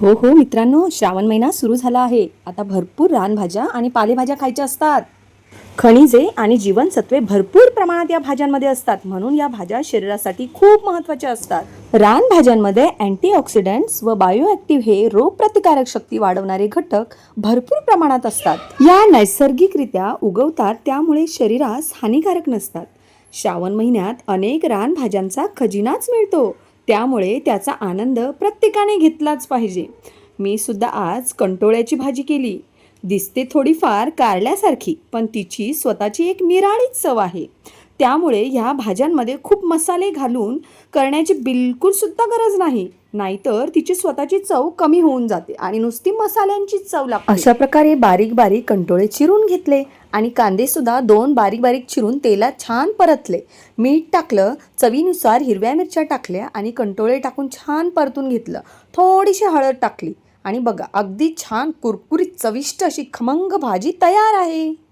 हो हो मित्रांनो श्रावण महिना सुरू झाला आहे. आता भरपूर रानभाज्या आणि पालेभाज्या खायच्या असतात. खनिजे आणि जीवनसत्वे भरपूर प्रमाणात या भाज्यांमध्ये असतात. म्हणून या भाज्या शरीरासाठी खूप महत्त्वाच्या असतात. रानभाज्यांमध्ये अँटीऑक्सिडंट्स व बायोॲक्टिव्ह हे रोगप्रतिकारक शक्ती वाढवणारे घटक भरपूर प्रमाणात असतात. या नैसर्गिकरित्या उगवतात त्यामुळे शरीरास हानिकारक नसतात. श्रावण महिन्यात अनेक रानभाज्यांचा खजिनाच मिळतो. त्यामुळे त्याचा आनंद प्रत्येकाने घेतलाच पाहिजे. मी सुद्धा आज कंटोळ्याची भाजी केली. दिसते थोडीफार कारल्यासारखी पण तिची स्वतःची एक निराळीच चव आहे. त्यामुळे ह्या भाज्यांमध्ये खूप मसाले घालून करण्याची बिलकुलसुद्धा गरज नाही. नाहीतर तिची स्वतःची चव कमी होऊन जाते आणि नुसती मसाल्यांची चव लागते. अशा प्रकारे बारीक बारीक कंटोळे चिरून घेतले आणि कांदेसुद्धा दोन बारीक बारीक चिरून तेलात छान परतले. मीठ टाकलं चवीनुसार हिरव्या मिरच्या टाकल्या आणि कंटोळे टाकून छान परतून घेतलं. थोडीशी हळद टाकली. आणि बघा अगदी छान कुरकुरीत चविष्ट अशी खमंग भाजी तयार आहे.